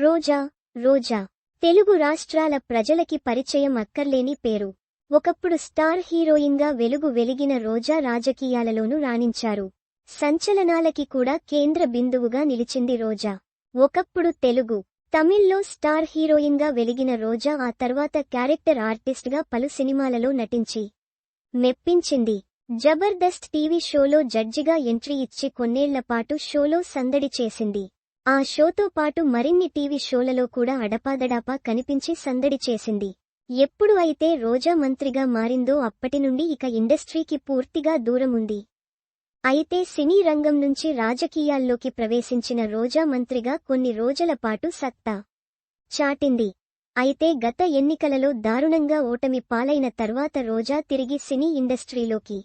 రోజా రోజా. తెలుగు రాష్ట్రాల ప్రజలకి పరిచయం అక్కర్లేని పేరు. ఒకప్పుడు స్టార్ హీరోయిన్గా వెలుగు వెలిగిన రోజా రాజకీయాలలోనూ రాణించారు. సంచలనాలకి కూడా కేంద్ర బిందువుగా నిలిచింది రోజా. ఒకప్పుడు తెలుగు తమిళ్ళో స్టార్ హీరోయిన్గా వెలిగిన రోజా ఆ తర్వాత క్యారెక్టర్ ఆర్టిస్ట్గా పలు సినిమాలలో నటించి మెప్పించింది. జబర్దస్త్ టీవీ షోలో జడ్జిగా ఎంట్రీ ఇచ్చి కొన్నేళ్ళపాటు షోలో సందడి చేసింది. ఆ షోతో పాటు మరిన్ని టీవీ షోలలో కూడా అడపాదడాపా కనిపించి సందడి చేసింది. ఎప్పుడు అయితే రోజా మంత్రిగా మారిందో అప్పటి నుండి ఇక ఇండస్ట్రీకి పూర్తిగా దూరం ఉంది అయితే సినీ రంగం నుంచి రాజకీయాల్లోకి ప్రవేశించిన రోజా మంత్రిగా కొన్ని రోజుల పాటు సత్తా చాటింది. అయితే గత ఎన్నికలలో దారుణంగా ఓటమి పాలైన తర్వాత రోజా తిరిగి సినీ ఇండస్ట్రీలోకి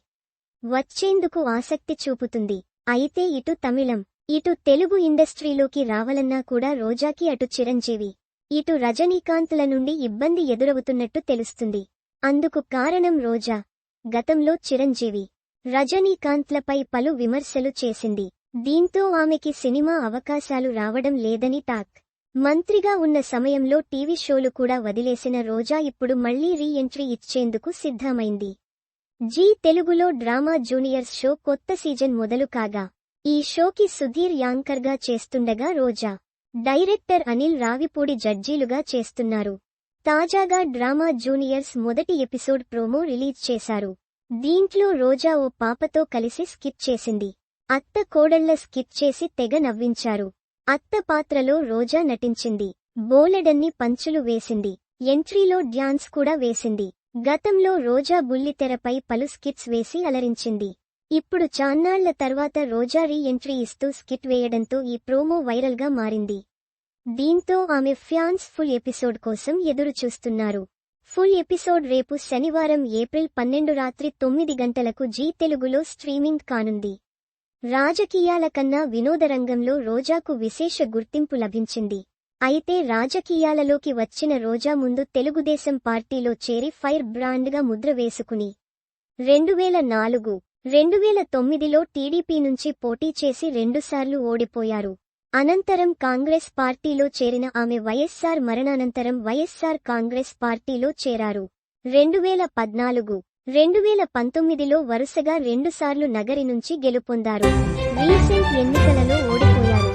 వచ్చేందుకు ఆసక్తి చూపుతుంది. అయితే ఇటు తమిళం ఇటు తెలుగు ఇండస్ట్రీలోకి రావాలన్నా కూడా రోజాకి అటు చిరంజీవి ఇటు రజనీకాంత్ల నుండి ఇబ్బంది ఎదురవుతున్నట్టు తెలుస్తుంది. అందుకు కారణం రోజా. గతంలో చిరంజీవి రజనీకాంత్లపై పలు విమర్శలు చేసింది. దీంతో ఆమెకి సినిమా అవకాశాలు రావడం లేదని టాక్. మంత్రిగా ఉన్న సమయంలో టీవీ షోలు కూడా వదిలేసిన రోజా ఇప్పుడు మళ్ళీ రీ ఎంట్రీ ఇచ్చేందుకు సిద్ధమైంది. జీ తెలుగులో డ్రామా జూనియర్స్ షో కొత్త సీజన్ మొదలు కాగా ఈ షోకి సుధీర్ యాంకర్గా చేస్తుండగా రోజా డైరెక్టర్ అనిల్ రావిపూడి జడ్జీలుగా చేస్తున్నారు. తాజాగా డ్రామా జూనియర్స్ మొదటి ఎపిసోడ్ ప్రోమో రిలీజ్ చేశారు. దీంట్లో రోజా ఓ పాపతో కలిసి స్కిప్ చేసింది. అత్త కోడళ్ళ స్కిప్ చేసి తెగ నవ్వించారు. అత్త పాత్రలో రోజా నటించింది. బోలెడన్ని పంచులు వేసింది. ఎంట్రీలో డ్యాన్స్ కూడా వేసింది. గతంలో రోజా బుల్లితెరపై పలు స్కిట్స్ వేసి అలరించింది. ఇప్పుడు చాన్నాళ్ళ తర్వాత రోజా రీ ఎంట్రీ ఇస్తూ స్కిట్ వేయడంతో ఈ ప్రోమో వైరల్గా మారింది. దీంతో ఆమె ఫ్యాన్స్ ఫుల్ ఎపిసోడ్ కోసం ఎదురు చూస్తున్నారు. ఫుల్ ఎపిసోడ్ రేపు శనివారం ఏప్రిల్ పన్నెండు రాత్రి తొమ్మిది గంటలకు జీ తెలుగులో స్ట్రీమింగ్ కానుంది. రాజకీయాల కన్నా వినోదరంగంలో రోజాకు విశేష గుర్తింపు లభించింది. అయితే రాజకీయాలలోకి వచ్చిన రోజా ముందు తెలుగుదేశం పార్టీలో చేరి ఫైర్ బ్రాండ్గా ముద్ర వేసుకుని. రెండువేల నాలుగు రెండువేల తొమ్మిదిలో టీడీపీ నుంచి పోటీ చేసి రెండుసార్లు ఓడిపోయారు. అనంతరం కాంగ్రెస్ పార్టీలో చేరిన ఆమె వైఎస్సార్ మరణానంతరం వైఎస్సార్ కాంగ్రెస్ పార్టీలో చేరారు. రెండు వేల పద్నాలుగు రెండువేల పంతొమ్మిదిలో వరుసగా రెండుసార్లు నగరి నుంచి గెలుపొందారు. రీసెంట్ ఎన్నికలలో ఓడిపోయారు.